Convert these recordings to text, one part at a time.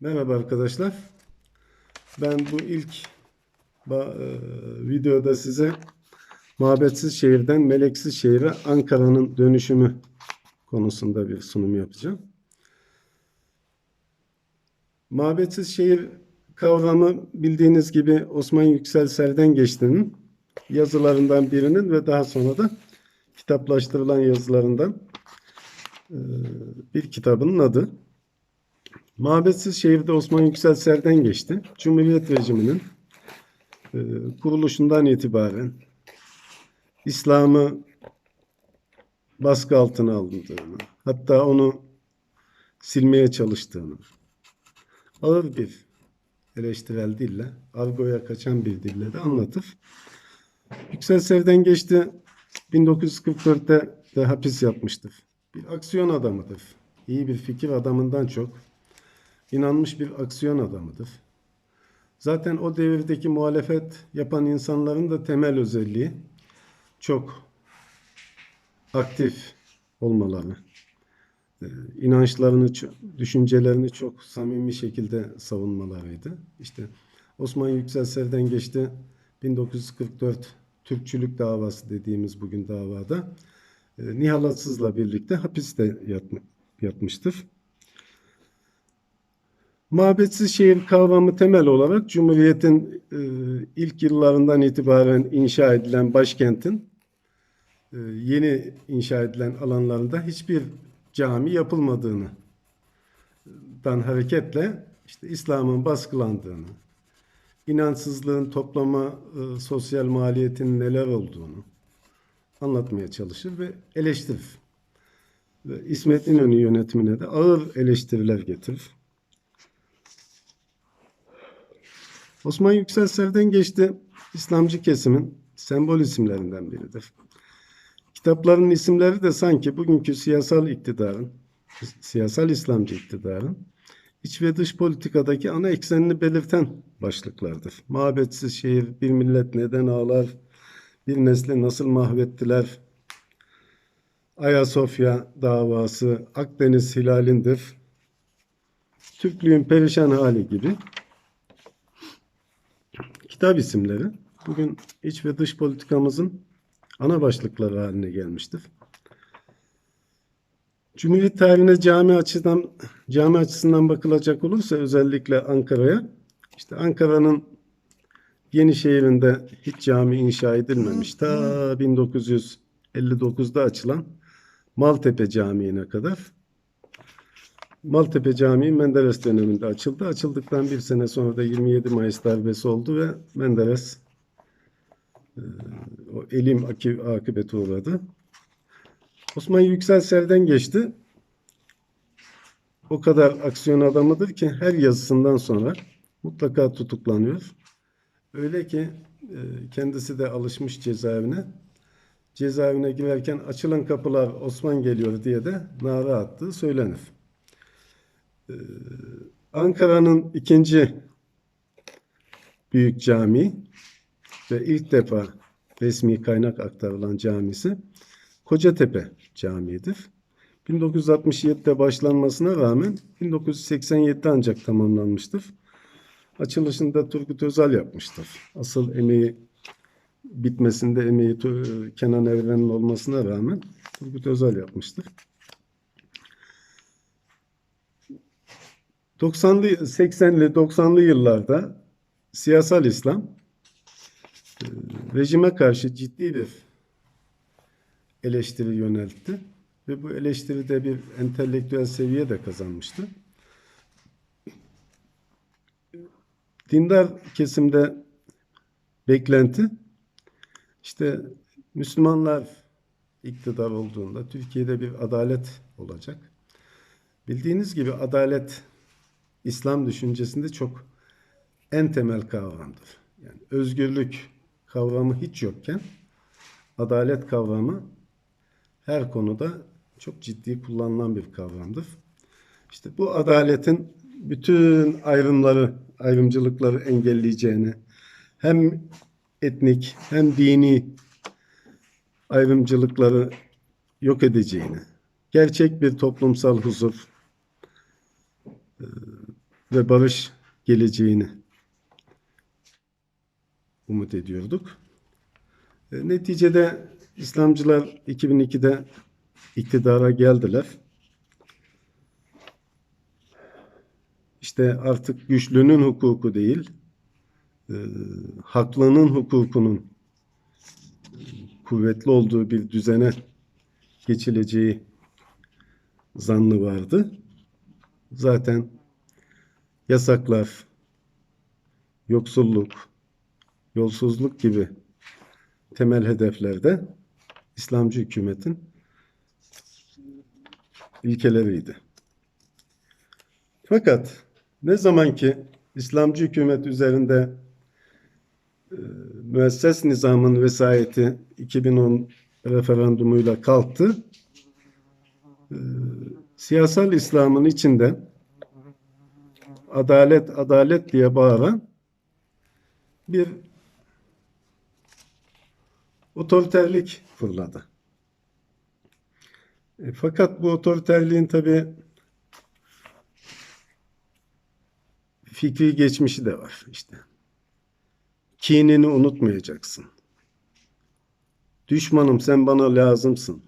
Merhaba arkadaşlar. Ben bu ilk e, videoda size Mabetsiz şehirden Meleksiz şehire Ankara'nın dönüşümü konusunda bir sunum yapacağım. Mabetsiz şehir kavramı bildiğiniz gibi Osman Yüksel Serden Geçti'nin yazılarından birinin ve daha sonra da kitaplaştırılan yazılarından e, bir kitabının adı. Mabetsiz şehirde Osman Yüksel Serden geçti. Cumhuriyet rejiminin e, kuruluşundan itibaren İslam'ı baskı altına alındığını, hatta onu silmeye çalıştığını, ağır bir eleştirel dille, argoya kaçan bir dille de anlatır. Yüksel Serden geçti 1944'te de hapis yapmıştır. Bir aksiyon adamıdır. İyi bir fikir adamından çok inanmış bir aksiyon adamıdır. Zaten o devirdeki muhalefet yapan insanların da temel özelliği çok aktif olmaları. Ee, inançlarını, düşüncelerini çok samimi şekilde savunmalarıydı. İşte Osman Yüksel Serden geçti 1944 Türkçülük davası dediğimiz bugün davada e, Nihal Atsız'la birlikte hapiste yatmıştır. Mabetsiz şehir kavramı temel olarak Cumhuriyet'in e, ilk yıllarından itibaren inşa edilen başkentin e, yeni inşa edilen alanlarında hiçbir cami yapılmadığını dan hareketle işte İslam'ın baskılandığını, inançsızlığın toplama e, sosyal maliyetin neler olduğunu anlatmaya çalışır ve eleştirir. Ve İsmet İnönü yönetimine de ağır eleştiriler getirir. Osman Yüksel Serden geçti İslamcı kesimin sembol isimlerinden biridir. Kitapların isimleri de sanki bugünkü siyasal iktidarın, siyasal İslamcı iktidarın iç ve dış politikadaki ana eksenini belirten başlıklardır. Mabetsiz şehir, bir millet neden ağlar, bir nesli nasıl mahvettiler, Ayasofya davası, Akdeniz hilalindir, Türklüğün perişan hali gibi kitap isimleri bugün iç ve dış politikamızın ana başlıkları haline gelmiştir. Cumhuriyet tarihine cami açıdan cami açısından bakılacak olursa özellikle Ankara'ya işte Ankara'nın Yenişehir'inde hiç cami inşa edilmemiş. Ta 1959'da açılan Maltepe Camii'ne kadar. Maltepe Camii Menderes döneminde açıldı. Açıldıktan bir sene sonra da 27 Mayıs darbesi oldu ve Menderes e, o elim aki- akıbeti uğradı. Osman Yüksel Serden geçti. O kadar aksiyon adamıdır ki her yazısından sonra mutlaka tutuklanıyor. Öyle ki e, kendisi de alışmış cezaevine. Cezaevine girerken açılan kapılar Osman geliyor diye de nara attığı söylenir. Ankara'nın ikinci büyük cami ve ilk defa resmi kaynak aktarılan camisi Kocatepe Camii'dir. 1967'de başlanmasına rağmen 1987'de ancak tamamlanmıştır. Açılışında Turgut Özal yapmıştır. Asıl emeği bitmesinde emeği Kenan Evren'in olmasına rağmen Turgut Özal yapmıştır. 90'lı 80'li 90'lı yıllarda siyasal İslam e, rejime karşı ciddi bir eleştiri yöneltti ve bu eleştiride bir entelektüel seviye de kazanmıştı. Dindar kesimde beklenti işte Müslümanlar iktidar olduğunda Türkiye'de bir adalet olacak. Bildiğiniz gibi adalet İslam düşüncesinde çok en temel kavramdır. Yani özgürlük kavramı hiç yokken adalet kavramı her konuda çok ciddi kullanılan bir kavramdır. İşte bu adaletin bütün ayrımları, ayrımcılıkları engelleyeceğini, hem etnik hem dini ayrımcılıkları yok edeceğini, gerçek bir toplumsal huzur, ve barış geleceğini umut ediyorduk. E, Neticede İslamcılar 2002'de iktidara geldiler. İşte artık güçlünün hukuku değil, e, haklının hukukunun kuvvetli olduğu bir düzene geçileceği zannı vardı. Zaten yasaklar, yoksulluk, yolsuzluk gibi temel hedeflerde İslamcı hükümetin ilkeleriydi. Fakat ne zaman ki İslamcı hükümet üzerinde e, müesses nizamın vesayeti 2010 referandumuyla kalktı, e, siyasal İslam'ın içinde adalet adalet diye bağıran bir otoriterlik fırladı. E, fakat bu otoriterliğin tabi fikri geçmişi de var işte. Kinini unutmayacaksın. Düşmanım sen bana lazımsın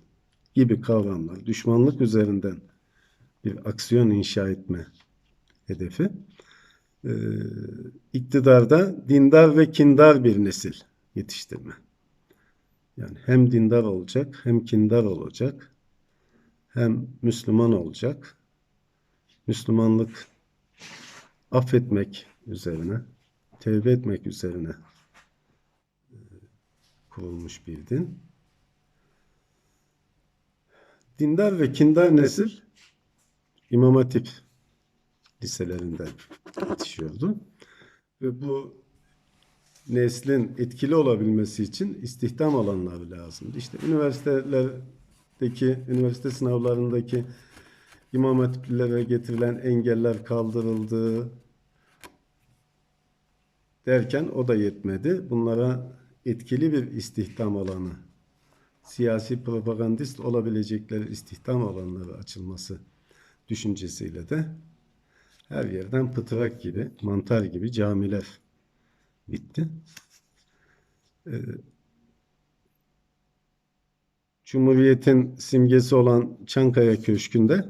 gibi kavramlar. Düşmanlık üzerinden bir aksiyon inşa etme hedefi. Ee, iktidarda dindar ve kindar bir nesil yetiştirme. Yani hem dindar olacak, hem kindar olacak, hem Müslüman olacak. Müslümanlık affetmek üzerine, tevbe etmek üzerine e, kurulmuş bir din. Dindar ve kindar nesil İmam Hatip liselerinden yetişiyordu. Ve bu neslin etkili olabilmesi için istihdam alanları lazımdı. İşte üniversitelerdeki, üniversite sınavlarındaki İmam Hatiplilere getirilen engeller kaldırıldı derken o da yetmedi. Bunlara etkili bir istihdam alanı, siyasi propagandist olabilecekleri istihdam alanları açılması düşüncesiyle de her yerden pıtrak gibi, mantar gibi camiler bitti. Ee, Cumhuriyet'in simgesi olan Çankaya Köşkü'nde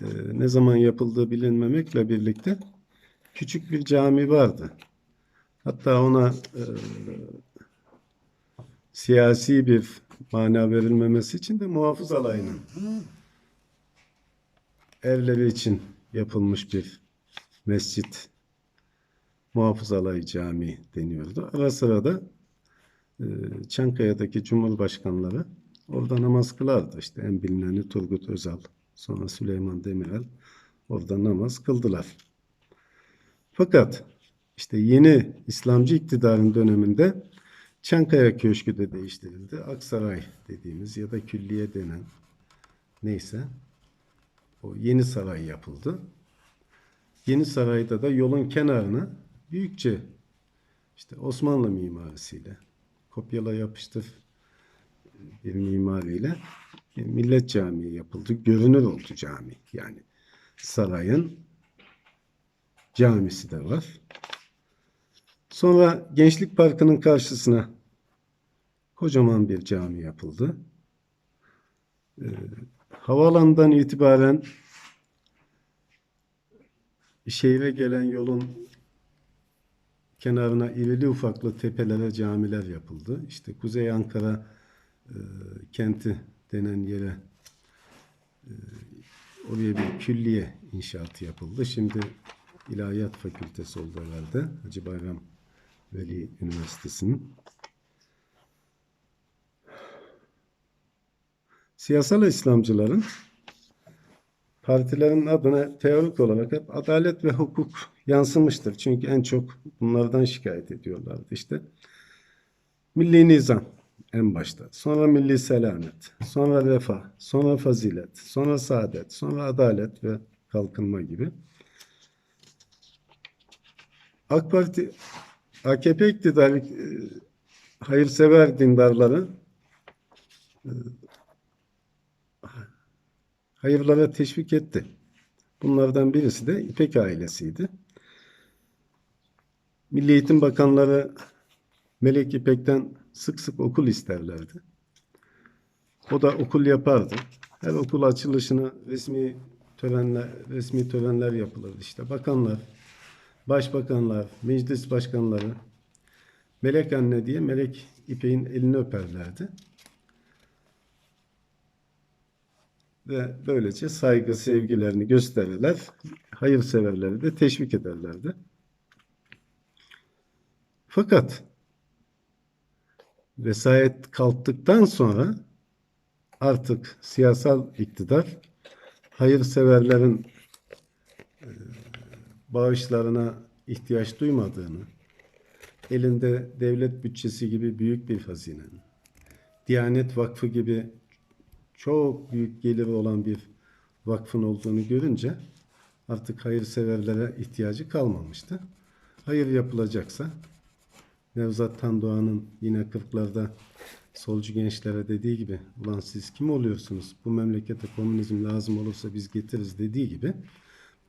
e, ne zaman yapıldığı bilinmemekle birlikte küçük bir cami vardı. Hatta ona e, siyasi bir mana verilmemesi için de muhafız alayının evleri için yapılmış bir mescit Muhafız Alayı Camii deniyordu. Ara sıra da e, Çankaya'daki Cumhurbaşkanları orada namaz kılardı. İşte en bilineni Turgut Özal, sonra Süleyman Demirel orada namaz kıldılar. Fakat işte yeni İslamcı iktidarın döneminde Çankaya Köşkü de değiştirildi. Aksaray dediğimiz ya da külliye denen neyse o yeni saray yapıldı. Yeni sarayda da yolun kenarına büyükçe işte Osmanlı mimarisiyle kopyala yapıştır bir mimariyle bir millet camii yapıldı. Görünür oldu cami. Yani sarayın camisi de var. Sonra Gençlik Parkı'nın karşısına kocaman bir cami yapıldı. Havaalanından itibaren şehre gelen yolun kenarına irili ufaklı tepelere camiler yapıldı. İşte Kuzey Ankara e, kenti denen yere e, oraya bir külliye inşaatı yapıldı. Şimdi İlahiyat Fakültesi oldu herhalde. Hacı Bayram Veli Üniversitesi'nin. Siyasal İslamcıların partilerin adına teorik olarak hep adalet ve hukuk yansımıştır. Çünkü en çok bunlardan şikayet ediyorlardı işte. Milli nizam en başta, sonra milli selamet, sonra refah, sonra fazilet, sonra saadet, sonra adalet ve kalkınma gibi. AK Parti, AKP iktidarı e, hayırsever dindarları e, hayırlara teşvik etti. Bunlardan birisi de İpek ailesiydi. Milli Eğitim Bakanları Melek İpek'ten sık sık okul isterlerdi. O da okul yapardı. Her okul açılışına resmi törenler, resmi törenler yapılırdı işte. Bakanlar, başbakanlar, meclis başkanları, Melek anne diye Melek İpek'in elini öperlerdi. Ve böylece saygı, sevgilerini gösterirler. Hayırseverleri de teşvik ederlerdi. Fakat vesayet kalktıktan sonra artık siyasal iktidar hayırseverlerin e, bağışlarına ihtiyaç duymadığını, elinde devlet bütçesi gibi büyük bir hazinenin, Diyanet Vakfı gibi çok büyük geliri olan bir vakfın olduğunu görünce artık hayırseverlere ihtiyacı kalmamıştı. Hayır yapılacaksa Nevzat Tandoğan'ın yine 40'larda solcu gençlere dediği gibi ulan siz kim oluyorsunuz? Bu memlekete komünizm lazım olursa biz getiririz dediği gibi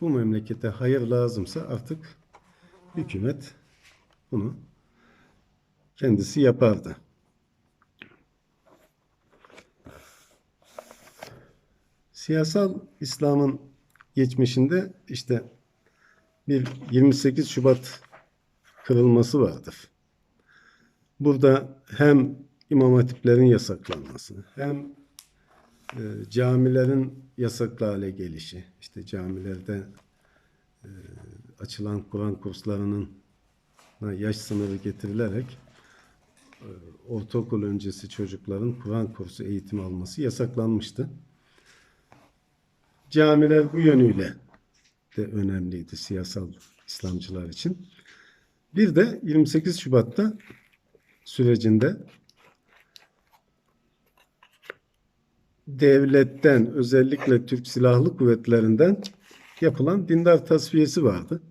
bu memlekete hayır lazımsa artık hükümet bunu kendisi yapardı. Siyasal İslam'ın geçmişinde işte bir 28 Şubat kırılması vardır. Burada hem imam hatiplerin yasaklanması hem e, camilerin yasaklı hale gelişi, işte camilerde e, açılan Kur'an kurslarının yaş sınırı getirilerek e, ortaokul öncesi çocukların Kur'an kursu eğitimi alması yasaklanmıştı. Camiler bu yönüyle de önemliydi siyasal İslamcılar için. Bir de 28 Şubat'ta sürecinde devletten özellikle Türk Silahlı Kuvvetlerinden yapılan dindar tasfiyesi vardı.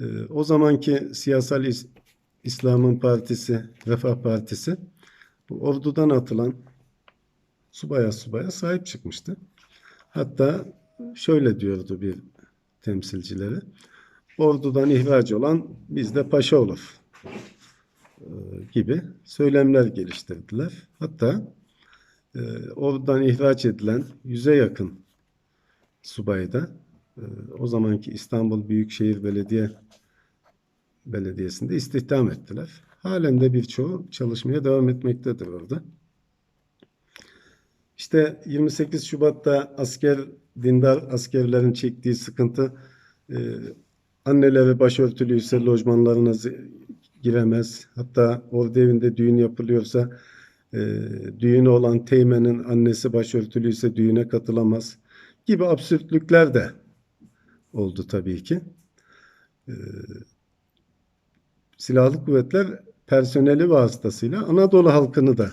Ee, o zamanki siyasal İs- İslam'ın partisi, Refah Partisi bu ordudan atılan subaya subaya sahip çıkmıştı. Hatta şöyle diyordu bir temsilcileri. Ordudan ihraç olan bizde paşa olur e, gibi söylemler geliştirdiler. Hatta e, oradan ihraç edilen yüze yakın subayı da e, o zamanki İstanbul Büyükşehir Belediye Belediyesi'nde istihdam ettiler. Halen de birçoğu çalışmaya devam etmektedir orada. İşte 28 Şubat'ta asker dindar askerlerin çektiği sıkıntı e, anneleri başörtülüyse lojmanlarına giremez. Hatta orada evinde düğün yapılıyorsa e, düğünü olan teğmenin annesi başörtülüyse düğüne katılamaz gibi absürtlükler de oldu tabii ki. E, Silahlı kuvvetler personeli vasıtasıyla Anadolu halkını da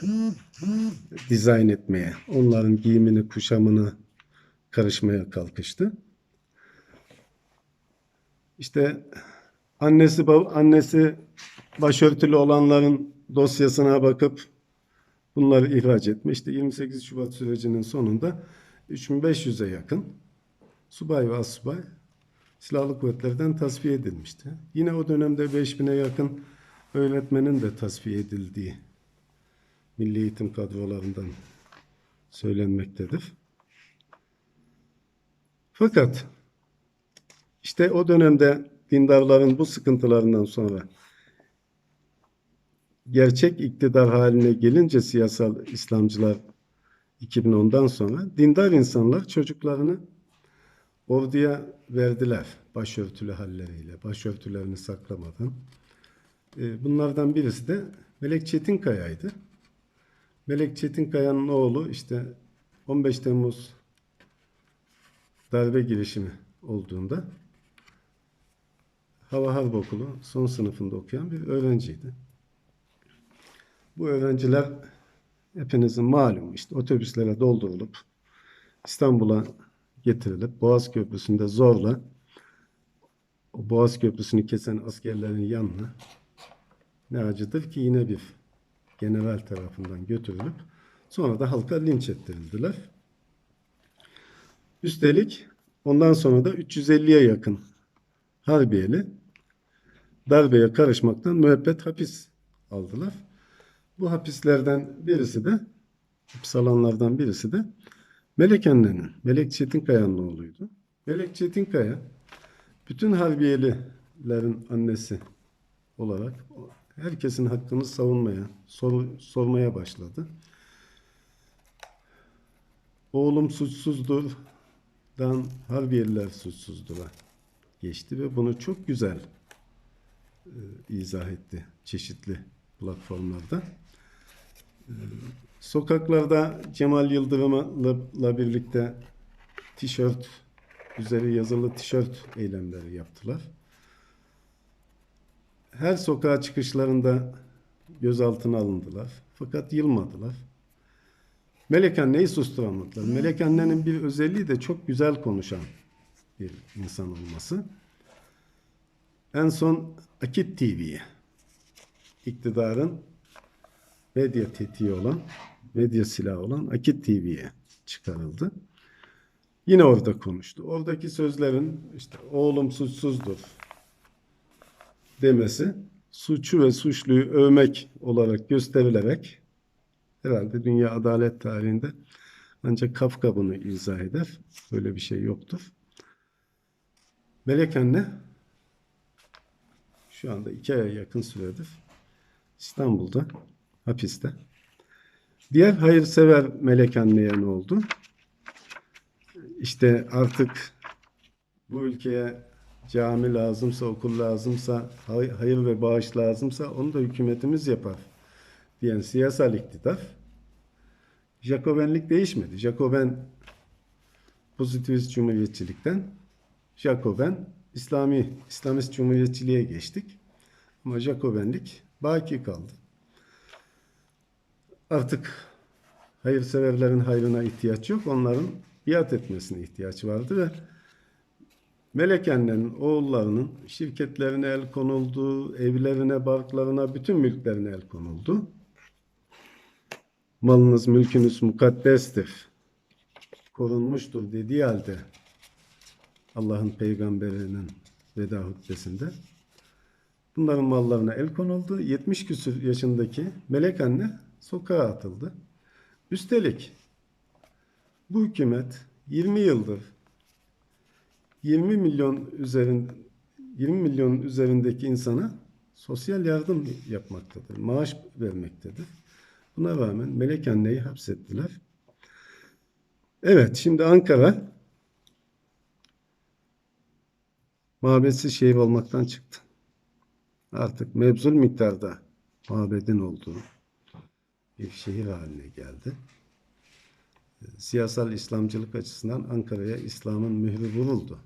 dizayn etmeye, onların giyimini, kuşamını karışmaya kalkıştı. İşte annesi annesi başörtülü olanların dosyasına bakıp bunları ihraç etme. İşte 28 Şubat sürecinin sonunda 3500'e yakın subay ve assubay silahlı kuvvetlerden tasfiye edilmişti. Yine o dönemde 5000'e yakın öğretmenin de tasfiye edildiği milli eğitim kadrolarından söylenmektedir. Fakat işte o dönemde dindarların bu sıkıntılarından sonra gerçek iktidar haline gelince siyasal İslamcılar 2010'dan sonra dindar insanlar çocuklarını orduya verdiler başörtülü halleriyle, başörtülerini saklamadan. E, Bunlardan birisi de Melek Çetinkaya'ydı. Melek Çetinkaya'nın oğlu işte 15 Temmuz darbe girişimi olduğunda Hava Harp Okulu son sınıfında okuyan bir öğrenciydi. Bu öğrenciler hepinizin malum işte otobüslere doldurulup İstanbul'a getirilip Boğaz Köprüsü'nde zorla o Boğaz Köprüsü'nü kesen askerlerin yanına ne acıdır ki yine bir general tarafından götürülüp sonra da halka linç ettirildiler. Üstelik Ondan sonra da 350'ye yakın Harbiyeli darbeye karışmaktan müebbet hapis aldılar. Bu hapislerden birisi de hapis alanlardan birisi de Melek annenin, Melek Çetinkaya'nın oğluydu. Melek Çetinkaya bütün Harbiyelilerin annesi olarak herkesin hakkını savunmaya, soru, sormaya başladı. Oğlum suçsuzdur, dan Harbiyeliler suçsuzdur'a geçti ve bunu çok güzel e, izah etti çeşitli platformlarda. E, sokaklarda Cemal Yıldırım'la birlikte tişört üzeri yazılı tişört eylemleri yaptılar. Her sokağa çıkışlarında gözaltına alındılar. Fakat yılmadılar. Melek Anne'yi susturamadılar. Melek Anne'nin bir özelliği de çok güzel konuşan bir insan olması. En son Akit TV'ye iktidarın medya tetiği olan, medya silahı olan Akit TV'ye çıkarıldı. Yine orada konuştu. Oradaki sözlerin işte oğlum suçsuzdur demesi suçu ve suçluyu övmek olarak gösterilerek herhalde dünya adalet tarihinde ancak Kafka bunu izah eder. Böyle bir şey yoktur. Melek anne şu anda iki aya yakın süredir İstanbul'da hapiste. Diğer hayırsever melek anneye ne oldu? İşte artık bu ülkeye cami lazımsa, okul lazımsa, hay- hayır ve bağış lazımsa onu da hükümetimiz yapar diyen siyasal iktidar Jacobenlik değişmedi. Jacoben pozitivist cumhuriyetçilikten Jacoben İslami İslamist cumhuriyetçiliğe geçtik. Ama Jacobenlik baki kaldı. Artık hayırseverlerin hayrına ihtiyaç yok. Onların biat etmesine ihtiyaç vardı ve Melek annenin oğullarının şirketlerine el konuldu, evlerine, barklarına, bütün mülklerine el konuldu. Malınız, mülkünüz mukaddestir, korunmuştur dediği halde Allah'ın peygamberinin veda hutbesinde bunların mallarına el konuldu. 70 küsur yaşındaki melek anne sokağa atıldı. Üstelik bu hükümet 20 yıldır 20 milyon üzerin 20 milyon üzerindeki insana sosyal yardım yapmaktadır. Maaş vermektedir. Buna rağmen Melek Anne'yi hapsettiler. Evet, şimdi Ankara mabetsiz şehir olmaktan çıktı. Artık mebzul miktarda mabedin olduğu bir şehir haline geldi. Siyasal İslamcılık açısından Ankara'ya İslam'ın mührü vuruldu.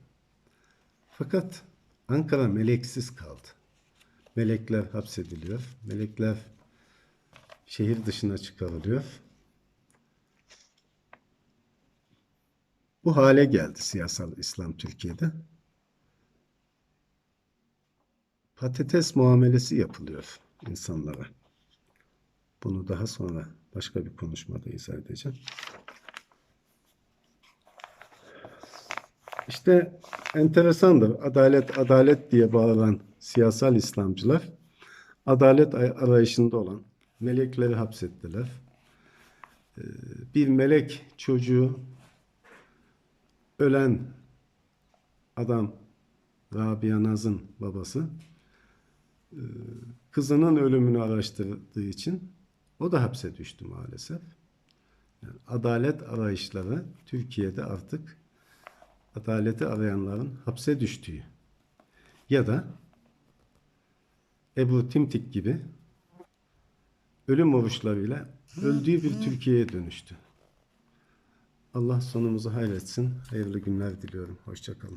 Fakat Ankara meleksiz kaldı. Melekler hapsediliyor. Melekler şehir dışına çıkarılıyor. Bu hale geldi siyasal İslam Türkiye'de. Patates muamelesi yapılıyor insanlara. Bunu daha sonra başka bir konuşmada izah edeceğim. İşte enteresandır. Adalet, adalet diye bağıran siyasal İslamcılar adalet ay- arayışında olan melekleri hapsettiler. Ee, Bir melek çocuğu ölen adam Rabia Naz'ın babası e, kızının ölümünü araştırdığı için o da hapse düştü maalesef. Yani adalet arayışları Türkiye'de artık adaleti arayanların hapse düştüğü ya da Ebru Timtik gibi ölüm oruçlarıyla öldüğü bir Türkiye'ye dönüştü. Allah sonumuzu hayretsin. Hayırlı günler diliyorum. Hoşçakalın.